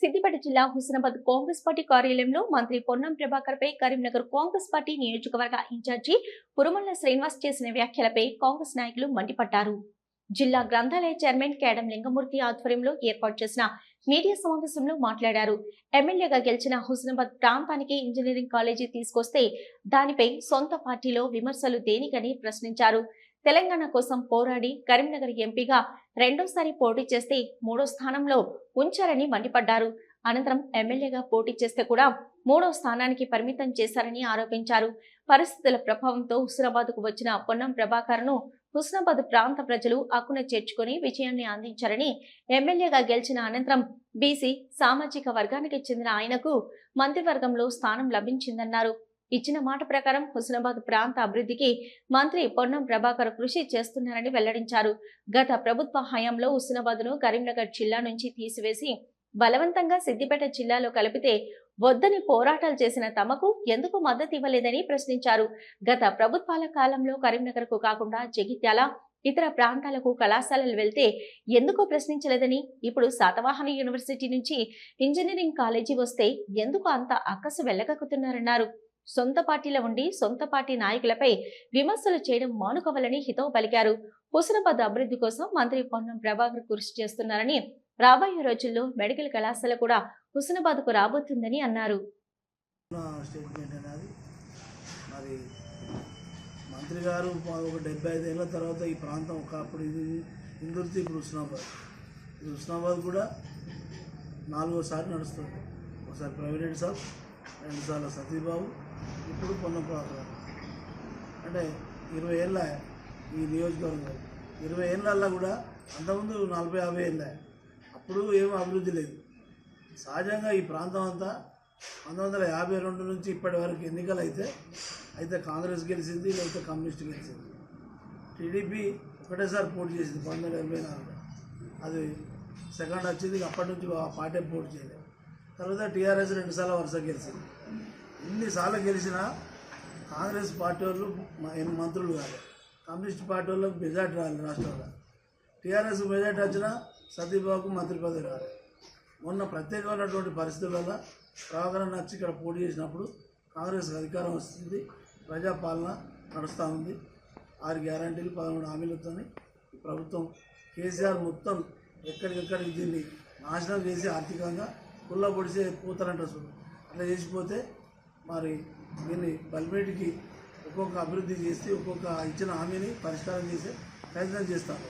సిద్దిపేట జిల్లా హుస్నాబాద్ కాంగ్రెస్ పార్టీ కార్యాలయంలో మంత్రి పొన్నం ప్రభాకర్ పై కరీంనగర్ కాంగ్రెస్ పార్టీ నియోజకవర్గ ఇన్ఛార్జి పురమల్ల శ్రీనివాస్ చేసిన వ్యాఖ్యలపై కాంగ్రెస్ నాయకులు మండిపడ్డారు. జిల్లా గ్రంథాలయ చైర్మన్ కేడం లింగమూర్తి ఆధ్వర్యంలో ఏర్పాటు చేసిన మీడియా సమావేశంలో మాట్లాడారు. ఎమ్మెల్యేగా గెలిచిన హుస్నాబాద్ ప్రాంతానికి ఇంజనీరింగ్ కాలేజీ తీసుకొస్తే దానిపై సొంత పార్టీలో విమర్శలు దేనికని ప్రశ్నించారు. తెలంగాణ కోసం పోరాడి కరీంనగర్ ఎంపీగా రెండోసారి పోటీ చేస్తే మూడో స్థానంలో ఉంచారని మండిపడ్డారు. అనంతరం ఎమ్మెల్యేగా పోటీ చేస్తే కూడా మూడో స్థానానికి పరిమితం చేశారని ఆరోపించారు. పరిస్థితుల ప్రభావంతో హుస్నాబాద్కు వచ్చిన పొన్నం ప్రభాకర్ను హుస్నాబాద్ ప్రాంత ప్రజలు అక్కున చేర్చుకుని విజయాన్ని అందించారని ఎమ్మెల్యేగా గెలిచిన అనంతరం బీసీ సామాజిక వర్గానికి చెందిన ఆయనకు మంత్రివర్గంలో స్థానం లభించిందన్నారు. ఇచ్చిన మాట ప్రకారం హుస్నాబాద్ ప్రాంత అభివృద్ధికి మంత్రి పొన్నం ప్రభాకర్ కృషి చేస్తున్నారని వెల్లడించారు. గత ప్రభుత్వ హయాంలో హుస్నాబాద్ను కరీంనగర్ జిల్లా నుంచి తీసివేసి బలవంతంగా సిద్దిపేట జిల్లాలో కలిపితే వద్దని పోరాటాలు చేసిన తమకు ఎందుకు మద్దతు ఇవ్వలేదని ప్రశ్నించారు. గత ప్రభుత్వాల కాలంలో కరీంనగర్కు కాకుండా జగిత్యాల ఇతర ప్రాంతాలకు కళాశాలలు వెళ్తే ఎందుకు ప్రశ్నించలేదని? ఇప్పుడు శాతవాహన యూనివర్సిటీ నుంచి ఇంజనీరింగ్ కాలేజీ వస్తే ఎందుకు అంత అక్కసు వెళ్ళగక్కుతున్నారన్నారు సొంత పార్టీలో ఉండి సొంత పార్టీ నాయకులపై విమర్శలు చేయడం మానుకోవాలని హితవు పలికారు. హుస్నాబాద్ అభివృద్ధి కోసం మంత్రి పొన్నం ప్రభాకర్ కృషి చేస్తున్నారని రాబోయే రోజుల్లో మెడికల్ కళాశాల కూడా హుస్నాబాద్కు రాబోతుందని అన్నారు. మంత్రి గారు ఒక డెబ్బై ఐదేళ్ళ తర్వాత ఈ ప్రాంతం ఒకప్పుడు ఇది ఇందుర్తి ఇప్పుడు హుస్నాబాద్ ఇది హుస్నాబాద్ కూడా నాలుగోసారి నడుస్తుంది. ఒకసారి ప్రైవేట్ సార్ రెండుసార్లు సతీబాబు ఇప్పుడు పొన్న ప్రభాకర్ అంటే ఇరవై ఏళ్ళ ఈ నియోజకవర్గం. ఇరవై ఏళ్ళల్లో కూడా అంతకుముందు నలభై యాభై ఏళ్ళ. అప్పుడు ఏమీ అభివృద్ధి లేదు. సహజంగా ఈ ప్రాంతం అంతా పంతొమ్మిది వందల యాభై రెండు నుంచి ఇప్పటి వరకు ఎన్నికలు అయితే అయితే కాంగ్రెస్ గెలిచింది లేకపోతే కమ్యూనిస్ట్ గెలిచింది. టీడీపీ ఒకటేసారి పోటీ చేసింది పంతొమ్మిది వందల ఎనభై అది సెకండ్ వచ్చింది అప్పటి నుంచి ఆ పార్టీ పోటీ చేయలేదు తర్వాత టీఆర్ఎస్ రెండుసార్లు వరుస గెలిచింది. ఇన్నిసార్లు గెలిచినా కాంగ్రెస్ పార్టీ వాళ్ళు ఎనిమిది మంత్రులు కాదు. కమ్యూనిస్ట్ పార్టీ వాళ్ళకి మెజార్టీ రాలేదు రాష్ట్రంలో. టీఆర్ఎస్ మెజార్టీ వచ్చినా సతీబాబుకు మంత్రి పదవి రాలి. మొన్న ప్రత్యేకమైనటువంటి పరిస్థితులలో ప్రభాకరన్ వచ్చి ఇక్కడ పోటీ చేసినప్పుడు కాంగ్రెస్ అధికారం వస్తుంది. ప్రజాపాలన నడుస్తూ ఉంది. ఆరు గ్యారంటీలు పదమూడు హామీలతో ప్రభుత్వం కేసీఆర్ మొత్తం ఎక్కడికెక్కడికి దీన్ని నాశనం చేసి ఆర్థికంగా కుళ్ళ పొడిసే పోతారంటారు చూడు. అట్లా చేసిపోతే మరి దీన్ని బల్మేటికి ఒక్కొక్క అభివృద్ధి చేసి ఒక్కొక్క ఇచ్చిన హామీని పరిష్కారం చేసే ప్రయత్నం చేస్తారు.